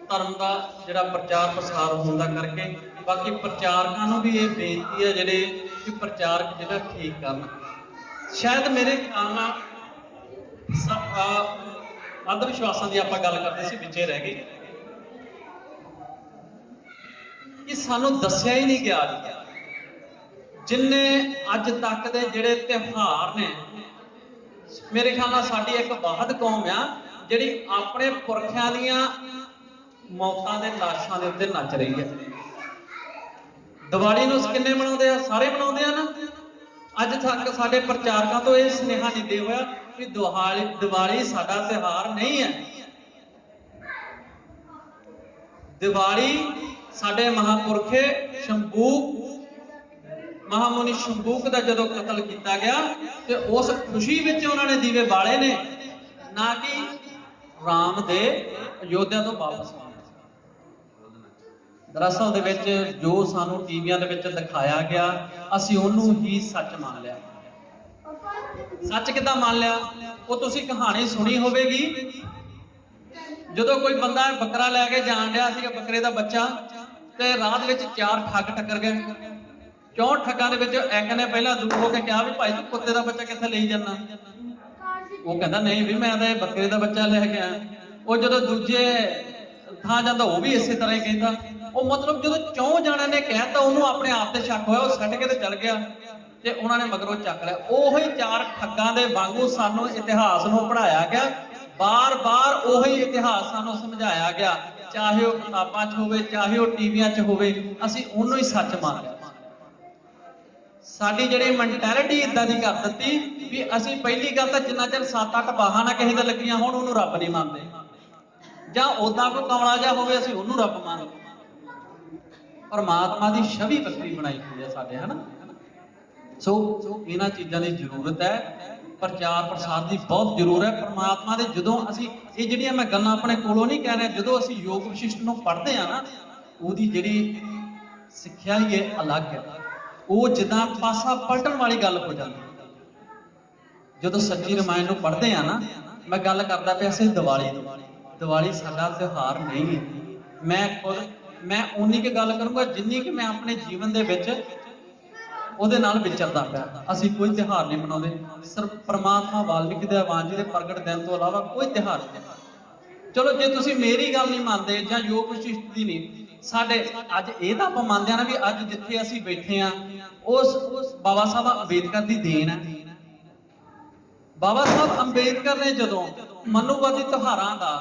ਧਰਮ ਦਾ ਜਿਹੜਾ ਪ੍ਰਚਾਰ ਪ੍ਰਸਾਰ ਹੁੰਦਾ ਕਰਕੇ, ਬਾਕੀ ਪ੍ਰਚਾਰਕਾਂ ਨੂੰ ਵੀ ਇਹ ਬੇਨਤੀ ਹੈ ਜਿਹੜੇ ਕਿ ਪ੍ਰਚਾਰਕ ਜਿਹੜਾ ਠੀਕ ਕਰਨ। ਸ਼ਾਇਦ ਮੇਰੇ ਖਿਆਲ ਨਾਲ ਅੰਧ ਵਿਸ਼ਵਾਸਾਂ ਦੀ ਆਪਾਂ ਗੱਲ ਕਰਦੇ ਸੀ ਵਿੱਚੇ ਰਹਿ ਗਏ। ਕਿ ਸਾਨੂੰ ਦੱਸਿਆ ਹੀ ਨਹੀਂ ਗਿਆ ਜਿੰਨੇ ਅੱਜ ਤੱਕ ਦੇ ਜਿਹੜੇ ਤਿਉਹਾਰ ਨੇ, ਮੇਰੇ ਖਿਆਲ ਨਾਲ ਸਾਡੀ ਇੱਕ ਬਾਹਦ ਕੌਮ ਆ, ਜਿਹੜੀ ਆਪਣੇ ਪੁਰਖਿਆਂ ਦੀਆਂ ਮੌਤਾਂ ਦੇ ਲਾਸ਼ਾਂ ਦੇ ਉੱਤੇ ਨੱਚ ਰਹੀ ਹੈ। ਦੀਵਾਲੀ ਨੂੰ ਕਿੰਨੇ ਮਨਾਉਂਦੇ ਆ? ਸਾਰੇ ਮਨਾਉਂਦੇ ਆ ਨਾ। ਅੱਜ ਤੱਕ ਸਾਡੇ ਪ੍ਰਚਾਰਕਾਂ ਤੋਂ ਇਹ ਸੁਨੇਹਾ ਨਹੀਂ ਦੇ ਹੋਇਆ ਕਿ ਦਿਵਾਲੀ ਦੀਵਾਲੀ ਸਾਡਾ ਤਿਉਹਾਰ ਨਹੀਂ ਹੈ। ਦੀਵਾਲੀ ਸਾਡੇ ਮਹਾਪੁਰਖੇ ਸ਼ੰਭੂਕ ਮਹਾਮੁਨੀ ਸ਼ੰਭੂਕ ਦਾ ਜਦੋਂ ਕਤਲ ਕੀਤਾ ਗਿਆ, ਤੇ ਉਸ ਖੁਸ਼ੀ ਵਿੱਚ ਉਹਨਾਂ ਨੇ ਦੀਵੇ ਬਾਲੇ ਨੇ, ਨਾ ਕਿ ਰਾਮ ਦੇ ਅਯੋਧਿਆ ਤੋਂ ਵਾਪਸ ਆਉਣ ਦਰਅਸਲ ਦੇ ਵਿੱਚ ਜੋ ਸਾਨੂੰ ਟੀਵੀਆਂ ਦੇ ਵਿੱਚ ਦਿਖਾਇਆ ਗਿਆ, ਅਸੀਂ ਉਹਨੂੰ ਹੀ ਸੱਚ ਮੰਨ ਲਿਆ। ਸੱਚ ਕਿੱਦਾਂ ਮੰਨ ਲਿਆ? ਉਹ ਤੁਸੀਂ ਕਹਾਣੀ ਸੁਣੀ ਹੋਵੇਗੀ। ਜਦੋਂ ਕੋਈ ਬੰਦਾ ਬੱਕਰਾ ਲੈ ਕੇ ਜਾਣ ਰਿਹਾ ਸੀਗਾ, ਬੱਕਰੇ ਦਾ ਬੱਚਾ, ਤੇ ਰਾਹ ਦੇ ਵਿੱਚ ਚਾਰ ਠੱਗ ਟੱਕਰ ਗਏ। ਚੌਂ ਠੱਗਾਂ ਦੇ ਵਿੱਚ ਇੱਕ ਨੇ ਪਹਿਲਾਂ ਦੂਰ ਹੋ ਕੇ ਕਿਹਾ ਵੀ ਭਾਈ ਤੂੰ ਕੁੱਤੇ ਦਾ ਬੱਚਾ ਕਿੱਥੇ ਲਈ ਜਾਂਦਾ? ਉਹ ਕਹਿੰਦਾ, ਨਹੀਂ ਵੀ ਮੈਂ ਤਾਂ ਇਹ ਬੱਕਰੇ ਦਾ ਬੱਚਾ ਲੈ ਕੇ ਆਇਆ। ਉਹ ਜਦੋਂ ਦੂਜੇ ਥਾਂ ਜਾਂਦਾ, ਉਹ ਵੀ ਇਸੇ ਤਰ੍ਹਾਂ ਹੀ ਕਹਿੰਦਾ। ਉਹ ਮਤਲਬ ਜਦੋਂ ਚੌਂ ਜਾਣਿਆਂ ਨੇ ਕਹਿਤਾ, ਉਹਨੂੰ ਆਪਣੇ ਆਪ ਤੇ ਸ਼ੱਕ ਹੋਇਆ, ਉਹ ਛੱਡ ਕੇ ਤੇ ਚੱਲ ਗਿਆ। ਤੇ ਉਹਨਾਂ ਨੇ ਮਗਰੋਂ ਚੱਕ ਲਿਆ। ਉਹੀ ਚਾਰ ਠੱਗਾਂ ਦੇ ਵਾਂਗੂ ਸਾਨੂੰ ਇਤਿਹਾਸ ਨੂੰ ਪੜਾਇਆ ਗਿਆ। ਬਾਰ-ਬਾਰ ਉਹੀ ਇਤਿਹਾਸ ਸਾਨੂੰ ਸਮਝਾਇਆ ਗਿਆ। ਚਾਹੇ ਉਹ ਕਿਤਾਬਾਂ 'ਚ ਹੋਵੇ, ਚਾਹੇ ਉਹ ਟੀਵੀਆਂ 'ਚ ਹੋਵੇ, ਅਸੀਂ ਉਹਨੂੰ ਹੀ ਸੱਚ ਮੰਨ ਲਿਆ। ਸਾਡੀ ਜਿਹੜੀ ਮੈਂਟੈਲਿਟੀ ਇਦਾਂ ਦੀ ਕਰ ਦਿੱਤੀ ਵੀ ਅਸੀਂ ਪਹਿਲੀ ਗੱਲ ਤਾਂ ਜਿੰਨਾ ਚਿਰ 7-8 ਬਾਹਾਂ ਨਾ ਕਿਸੇ ਦੇ ਲੱਗੀਆਂ ਹੋਣ, ਉਹਨੂੰ ਰੱਬ ਨਹੀਂ ਮੰਨਦੇ। ਜਾਂ ਉਦਾਂ ਕੋਈ ਕਮਲਾ ਜਿਹਾ ਹੋਵੇ, ਅਸੀਂ ਉਹਨੂੰ ਰੱਬ ਮੰਨਦੇ ਪਰਮਾਤਮਾ ਦੀ ਛਵੀ ਵੱਖਰੀ ਬਣਾਈ ਹੋਈ ਹੈ ਸਾਡੇ, ਹਨਾ? ਸੋ ਇਹਨਾਂ ਚੀਜ਼ਾਂ ਦੀ ਜ਼ਰੂਰਤ ਹੈ। ਪ੍ਰਚਾਰ ਪ੍ਰਸਾਰ ਦੀ ਬਹੁਤ ਜ਼ਰੂਰ ਹੈ। ਪਰਮਾਤਮਾ ਦੇ ਜਦੋਂ ਅਸੀਂ ਇਹ ਜਿਹੜੀਆਂ ਮੈਂ ਗੱਲਾਂ ਆਪਣੇ ਕੋਲੋਂ ਨਹੀਂ ਕਹਿ ਰਿਹਾ, ਜਦੋਂ ਅਸੀਂ ਯੋਗ ਵਿਸ਼ਿਸ਼ਟ ਨੂੰ ਪੜ੍ਹਦੇ ਆ ਨਾ, ਉਹਦੀ ਜਿਹੜੀ ਸਿੱਖਿਆ ਹੀ ਹੈ ਅਲੱਗ ਹੈ। ਉਹ ਜਿੱਦਾਂ ਪਾਸਾ ਪਲਟਣ ਵਾਲੀ ਗੱਲ ਹੋ ਜਾਂਦੀ ਜਦੋਂ ਸੱਚੀ ਰਮਾਇਣ ਨੂੰ ਪੜ੍ਹਦੇ ਆ ਨਾ, ਮੈਂ ਗੱਲ ਕਰਦਾ ਪਿਆ ਸੀ ਦੀਵਾਲੀ ਦੀ। ਦੀਵਾਲੀ ਸਾਡਾ ਤਿਉਹਾਰ ਨਹੀਂ ਹੈ। ਮੈਂ ਖੁਦ, ਮੈਂ ਉਨੀ ਕੁ ਗੱਲ ਕਰੂੰਗਾ ਜਿੰਨੀ ਕਿ ਮੈਂ ਆਪਣੇ ਜੀਵਨ ਦੇ ਵਿੱਚ ਉਹਦੇ ਨਾਲ ਵਿਚਰਦਾ ਪਿਆ। ਅਸੀਂ ਕੋਈ ਤਿਉਹਾਰ ਨਹੀਂ ਮਨਾਉਂਦੇ। ਸਿਰਫ ਪਰਮਾਤਮਾ, ਵਾਲਮੀਕੀ ਦੇ ਜੀ ਦੇ ਪ੍ਰਗਟ ਦਿਨ ਤੋਂ ਇਲਾਵਾ ਕੋਈ ਤਿਉਹਾਰ ਨਹੀਂ। ਚਲੋ, ਜੇ ਤੁਸੀਂ ਮੇਰੀ ਗੱਲ ਨਹੀਂ ਮੰਨਦੇ ਜਾਂ ਯੋਗ ਵਿਸ਼ਿਸ਼ਟ ਦੀ ਨਹੀਂ, ਸਾਡੇ ਅੱਜ ਇਹ ਤਾਂ ਆਪਾਂ ਮੰਨਦੇ ਆ ਨਾ ਵੀ ਅੱਜ ਜਿੱਥੇ ਅਸੀਂ ਬੈਠੇ ਆ, ਉਸ ਬਾਬਾ ਸਾਹਿਬ ਅੰਬੇਦਕਰ ਦੀ ਦੇਣ ਹੈ। ਬਾਬਾ ਸਾਹਿਬ ਅੰਬੇਦਕਰ ਨੇ ਜਦੋਂ ਮਨੂਵਾਦੀ ਤਿਉਹਾਰਾਂ ਦਾ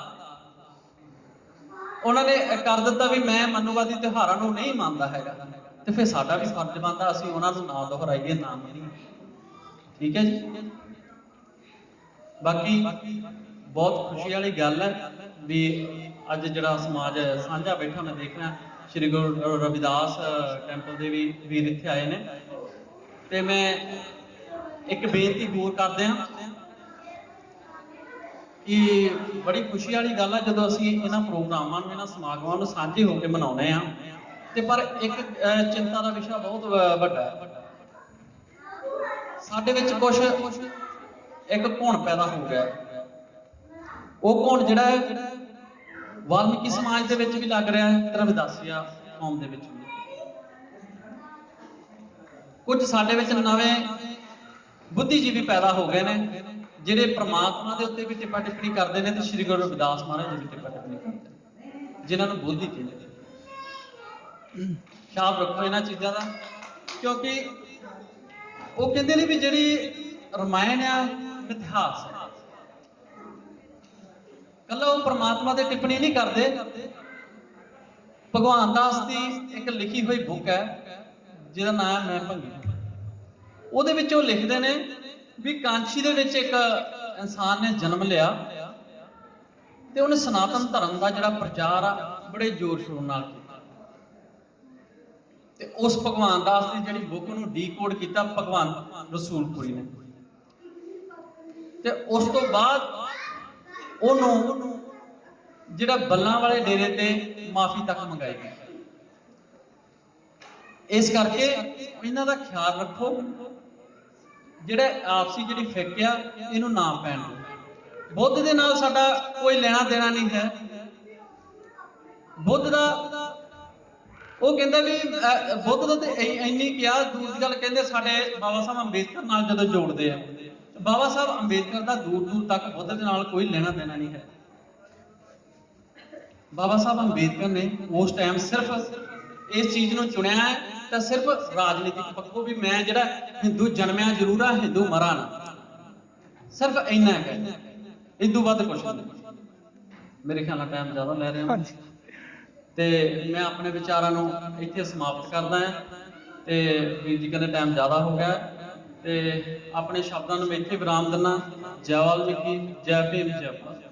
ਉਹਨਾਂ ਨੇ ਕਰ ਦਿੱਤਾ ਵੀ ਮੈਂ ਮਨੂਵਾਦੀ ਤਿਉਹਾਰਾਂ ਨੂੰ ਨਹੀਂ ਮੰਨਦਾ ਹੈਗਾ। ਤੇ ਫਿਰ ਸਾਡਾ ਵੀ ਫਰਜ਼ ਬਣਦਾ, ਅਸੀਂ ਉਹਨਾਂ ਨੂੰ ਨਾ ਦੁਹਰਾਈਏ, ਨਾ ਮੰਨੀਏ ਠੀਕ ਹੈ ਜੀ? ਬਾਕੀ ਬਹੁਤ ਖੁਸ਼ੀ ਵਾਲੀ ਗੱਲ ਹੈ ਵੀ ਅੱਜ ਜਿਹੜਾ ਸਮਾਜ ਸਾਂਝਾ ਬੈਠਾ ਮੈਂ ਦੇਖ ਰਿਹਾ, ਸ਼੍ਰੀ ਗੁਰੂ ਰਵਿਦਾਸ ਟੈਂਪਲ ਦੇ ਵੀ ਵੀਰ ਇੱਥੇ ਆਏ ਨੇ। ਤੇ ਮੈਂ ਇੱਕ ਬੇਨਤੀ ਹੋਰ ਕਰਦੇ ਹਾਂ ਕਿ ਬੜੀ ਖੁਸ਼ੀ ਵਾਲੀ ਗੱਲ ਹੈ, ਜਦੋਂ ਅਸੀਂ ਇਹਨਾਂ ਪ੍ਰੋਗਰਾਮਾਂ ਨੂੰ, ਇਹਨਾਂ ਸਮਾਗਮਾਂ ਨੂੰ ਸਾਂਝੇ ਹੋ ਕੇ ਮਨਾਉਂਦੇ ਆ ਤੇ ਪਰ ਇੱਕ ਚਿੰਤਾ ਦਾ ਵਿਸ਼ਾ ਬਹੁਤ ਵੱਡਾ ਹੈ। ਸਾਡੇ ਵਿੱਚ ਕੁਝ ਇੱਕ ਘੁਣ ਪੈਦਾ ਹੋ ਗਿਆ ਉਹ ਘੁਣ ਜਿਹੜਾ ਹੈ, ਵਾਲਮੀਕੀ ਸਮਾਜ ਦੇ ਵਿੱਚ ਵੀ ਲੱਗ ਰਿਹਾ ਹੈ। ਤੇ ਕੌਮ ਦੇ ਵਿੱਚ ਵੀ। ਕੁਝ ਸਾਡੇ ਵਿੱਚ ਨਵੇਂ ਬੁੱਧੀਜੀਵੀ ਪੈਦਾ ਹੋ ਗਏ ਨੇ, ਜਿਹੜੇ ਪ੍ਰਮਾਤਮਾ ਦੇ ਉੱਤੇ ਵੀ ਟਿੱਪਾ ਟਿੱਪਣੀ ਕਰਦੇ ਨੇ ਤੇ ਸ੍ਰੀ ਗੁਰੂ ਰਵਿਦਾਸ ਮਹਾਰਾਜ ਜੀ ਵੀ ਟਿੱਪਾ ਟਿੱਪਣੀ ਕਰਦੇ ਨੇ, ਜਿਨ੍ਹਾਂ ਨੂੰ ਬੁੱਧੀ ਕਹਿੰਦੇ ਖਿਆਲ ਰੱਖੋ ਇਹਨਾਂ ਚੀਜ਼ਾਂ ਦਾ। ਕਿਉਂਕਿ ਉਹ ਕਹਿੰਦੇ ਨੇ ਵੀ ਜਿਹੜੀ ਰਮਾਇਣ ਆ, ਇਤਿਹਾਸ ਹੈ ਕੱਲਾ ਉਹ ਪ੍ਰਮਾਤਮਾ ਤੇ ਟਿੱਪਣੀ ਨਹੀਂ ਕਰਦੇ। ਭਗਵਾਨ ਦਾਸ ਦੀ ਇੱਕ ਲਿਖੀ ਹੋਈ ਬੁੱਕ ਹੈ, ਜਿਹਦਾ ਨਾਮ ਹੈ ਮੈਂ ਭੰਗੀ। ਉਹਦੇ ਵਿੱਚ ਉਹ ਲਿਖਦੇ ਨੇ ਵੀ ਕਾਂਚੀ ਦੇ ਵਿੱਚ ਇੱਕ ਇਨਸਾਨ ਨੇ ਜਨਮ ਲਿਆ ਤੇ ਉਹਨੇ ਸਨਾਤਨ ਧਰਮ ਦਾ ਜਿਹੜਾ ਪ੍ਰਚਾਰ ਆ, ਬੜੇ ਜ਼ੋਰ ਸ਼ੋਰ ਨਾਲ ਤੇ ਉਸ ਭਗਵਾਨ ਦਾਸ ਦੀ ਜਿਹੜੀ ਬੁੱਕ ਨੂੰ ਡੀਕੋਡ ਕੀਤਾ ਭਗਵਾਨ ਰਸੂਲਪੁਰੀ ਨੇ। ਤੇ ਉਸ ਤੋਂ ਬਾਅਦ ਉਹਨੂੰ ਜਿਹੜਾ ਬੱਲਾਂ ਵਾਲੇ ਡੇਰੇ ਤੇ ਮਾਫੀ ਤੱਕ ਮੰਗਾਈ ਗਈ। ਇਸ ਕਰਕੇ ਇਹਨਾਂ ਦਾ ਖਿਆਲ ਰੱਖੋ, ਜਿਹੜਾ ਆਪਸੀ ਜਿਹੜੀ ਫਿੱਕ ਆ, ਇਹਨੂੰ ਨਾ ਪੈਣ ਦਿਓ। ਬੁੱਧ ਦੇ ਨਾਲ ਸਾਡਾ ਕੋਈ ਲੈਣਾ ਦੇਣਾ ਨਹੀਂ ਹੈ। ਬੁੱਧ ਦਾ ਉਹ ਕਹਿੰਦਾ ਵੀ ਅਹ, ਬੁੱਧ ਦਾ ਤੇ ਇ- ਇੰਨੀ ਕਿਹਾ ਦੂਰ ਗੱਲ ਕਹਿੰਦੇ ਸਾਡੇ ਬਾਬਾ ਸਾਹਿਬ ਅੰਬੇਦਕਰ ਨਾਲ ਜਦੋਂ ਜੋੜਦੇ ਆ ਬਾਬਾ ਸਾਹਿਬ ਅੰਬੇਦਕਰ ਦਾ ਦੂਰ ਦੂਰ ਤੱਕ ਬੁੱਧ ਦੇ ਨਾਲ ਕੋਈ ਲੈਣਾ ਦੇਣਾ ਨਹੀਂ ਹੈ। ਬਾਬਾ ਸਾਹਿਬ ਅੰਬੇਦਕਰ ਨੇ ਉਸ ਟਾਈਮ ਸਿਰਫ ਇਸ ਚੀਜ਼ ਨੂੰ ਚੁਣਿਆ ਹੈ ਤਾਂ ਸਿਰਫ ਰਾਜਨੀਤਿਕ ਪੱਖੋਂ ਵੀ ਮੈਂ ਜਿਹੜਾ ਹਿੰਦੂ ਜਨਮਿਆ ਜ਼ਰੂਰ ਆ ਹਿੰਦੂ ਮਰਾਂ ਨਾ। ਸਿਰਫ ਇੰਨਾ ਹੈ। ਇਦੋਂ ਵੱਧ ਕੁਝ ਨਹੀਂ। ਮੇਰੇ ਖਿਆਲ ਨਾਲ ਟਾਈਮ ਜ਼ਿਆਦਾ ਲੈ ਰਿਹਾ ਹਾਂ। ਤੇ ਮੈਂ ਆਪਣੇ ਵਿਚਾਰਾਂ ਨੂੰ ਇੱਥੇ ਸਮਾਪਤ ਕਰਦਾ ਹਾਂ। ਤੇ ਵੀਰ ਜੀ ਕਹਿੰਦੇ ਟਾਈਮ ਜ਼ਿਆਦਾ ਹੋ ਗਿਆ। ਹੈ ਤੇ ਆਪਣੇ ਸ਼ਬਦਾਂ ਨੂੰ ਮੈਂ ਇੱਥੇ ਵਿਰਾਮ ਦਿੰਦਾ। ਜੈ ਵਾਲਮੀਕੀ, ਜੈ ਭੀਮ, ਜੈ ਭਾਰਤ।